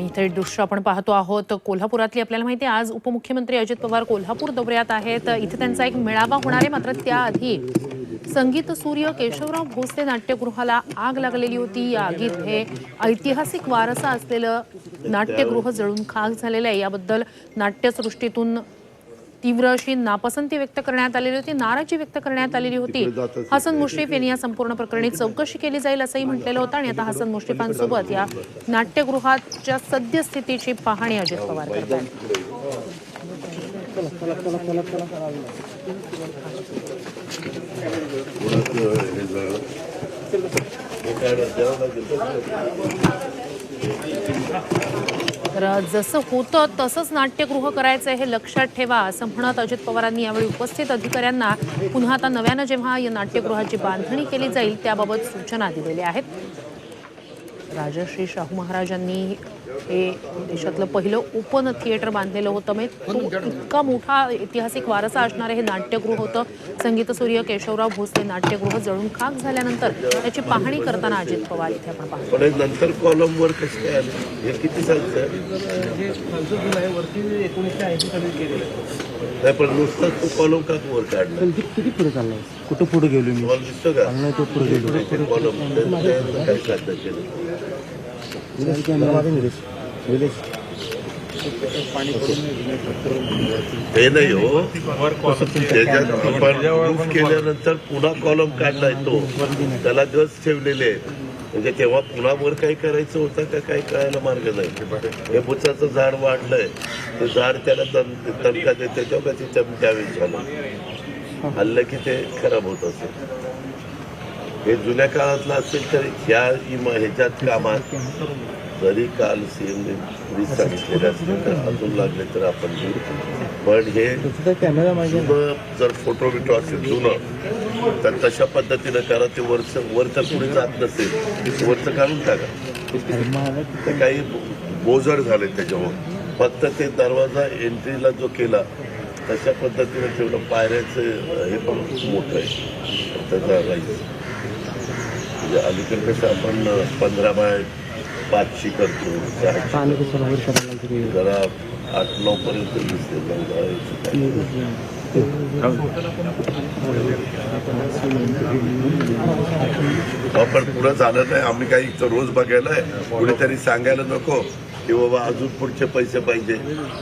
आणि इथे दृश्य आपण पाहतो आहोत कोल्हापुरातली आपल्याला माहिती आहे आज उपमुख्यमंत्री अजित पवार कोल्हापूर दौऱ्यात आहेत. इथे त्यांचा एक मेळावा होणार आहे मात्र त्याआधी संगीत सूर्य केशवराव भोसले नाट्यगृहाला आग लागलेली होती. या आगीत हे ऐतिहासिक वारसा असलेलं नाट्यगृह जळून खाक झालेलं आहे. याबद्दल नाट्यसृष्टीतून तीव्र अशी नापसंती व्यक्त करण्यात आलेली होती नाराजी व्यक्त करण्यात आलेली होती. हसन मुश्रीफ यांनी या संपूर्ण प्रकरणी चौकशी केली जाईल असंही म्हटलेलं होतं आणि आता हसन मुश्रीफांसोबत या नाट्यगृहाच्या सद्यस्थितीची पाहणी अजित पवार करत आहेत तर जसं होतं तसंच नाट्यगृह करायचं हे लक्षात ठेवा असं म्हणत अजित पवारांनी यावेळी उपस्थित अधिकाऱ्यांना. पुन्हा आता नव्यानं जेव्हा या नाट्यगृहाची बांधणी केली जाईल त्याबाबत सूचना दिलेल्या आहेत. राजश्री शाहू महाराजांनी हे देशातलं पहिलं ओपन थिएटर बांधलेलं होतं. म्हणजे तो इतका मोठा ऐतिहासिक वारसा असणारं हे नाट्यगृह होतं. संगीतसूर्य केशवराव भोसले नाट्यगृह जळून खाक झाल्यानंतर त्याची पाहणी करताना अजित पवार इथे आपण पाहतो. पण नंतर कॉलम वर कसे काय आले? हे किती हे एकोणीसशे ऐंशी साली केलेलं आहे. नाही पण नुसतं तू कॉलम का वर काढला? किती पुढे चाललाय? कुठं पुढे गेलो मी? तुम्हाला दिसतो का? नाही तो पुढे गेलो. कॉलम काय साध्य केलं ते नाही हो. त्याच्यात आपण केल्यानंतर पुन्हा कॉलम काढलाय तो. त्याला गज ठेवलेले आहेत. म्हणजे तेव्हा पुन्हा वर काही करायचं होतं का काही कळायला मार्ग नाही. हे बुचाचं झाड वाढलंय. ते झाड त्याला दम दणका देते. तेव्हा कशी झालं. हल्लं की ते खराब होत असेल. हे जुन्या काळातलं असेल तर ह्या इमा ह्याच्यात कामात जरी काल सीएमने वीज सांगितलेले असतील तर अजून लागले तर आपण घेऊ पण हे जुनं जर फोटो बिटो असेल जुनं तर तशा पद्धतीनं करा. ते वरचं वरचं पुढे जात नसेल वरचं काढून टाका. ते काही बोजड झाले त्याच्यावर. फक्त ते दरवाजा एंट्रीला जो केला तशा पद्धतीने ठेवलं पायऱ्याचं हे पण मोठं आहे. त्याचा राईस म्हणजे अलीकडे कसं आपण पंधरा बाय पाचशे करतो. जरा आठ नऊ पर्यंत दिसते पण पुढं झालं नाही आम्ही काही रोज बघायला कुणीतरी सांगायला नको की बाबा अजून पुढचे पैसे पाहिजे.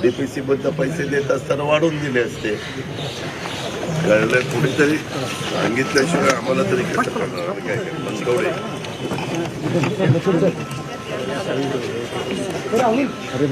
डीपीसी बद्दल पैसे देत असताना वाढवून दिले असते. कळलं कुणीतरी सांगितल्याशिवाय आम्हाला तरी कसं कळणार काय बनकवडे अरे